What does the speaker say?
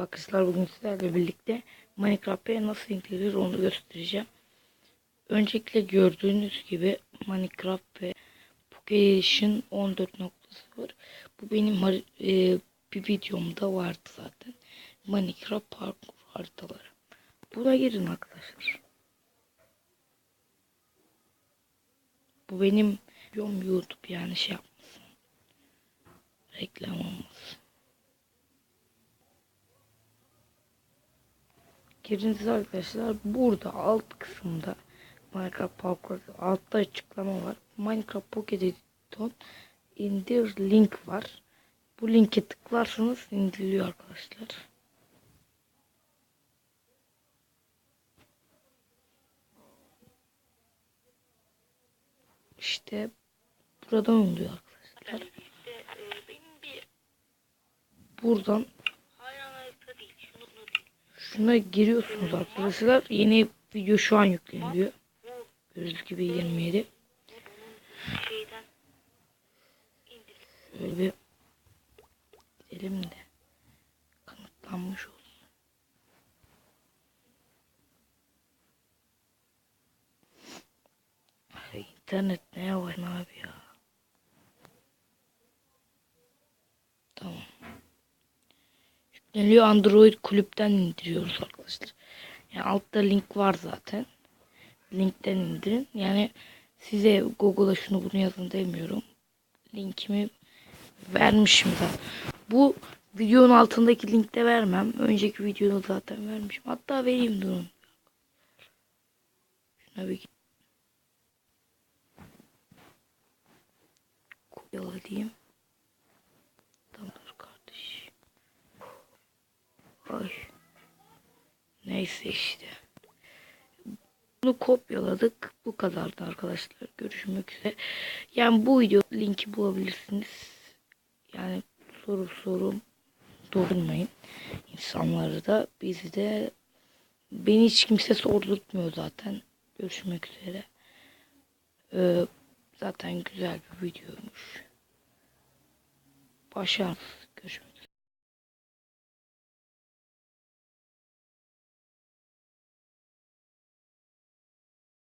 Arkadaşlar bugün sizlerle birlikte Minecraft'a nasıl indirilir onu göstereceğim. Öncelikle gördüğünüz gibi Minecraft ve Pocket Edition 14.0 bu benim e, bir videomda vardı zaten. Minecraft parkur haritaları. Buna girin arkadaşlar. Bu benim videom YouTube yani şey yapmasın. Reklam olmasın. Giriniz arkadaşlar burada alt kısımda Minecraft Parkour altta açıklama var. Minecraft Pocket Edition indir link var. Bu linke tıklarsanız indiriliyor arkadaşlar. İşte buradan oluyor arkadaşlar. E, Buradan şuna giriyorsunuz arkadaşlar. Yeni video şu an yükleniyor. Gördüğünüz gibi 27. bunun şeyden indir. Şöyle gidelim de kanıtlanmış olsun. İnternet ne yavaş abi ya. Yükleniyor Android kulüpten indiriyoruz arkadaşlar. Yani altta link var zaten. Linkten indirin. Yani size Google'a şunu bunu yazın demiyorum. Linkimi vermişim zaten. Bu videonun altındaki linkte vermem. Önceki videoda zaten vermişim. Hatta vereyim durun. Şuna bir kopyala Ay. Neyse işte. Bunu kopyaladık. Bu kadardı arkadaşlar. Görüşmek üzere. Yani bu video linki bulabilirsiniz. Yani soru sorum dokunmayın. İnsanları da bizi de beni hiç kimse sordurtmuyor zaten. Görüşmek üzere. Ee, zaten güzel bir videoymuş. Başarılı. Görüşmek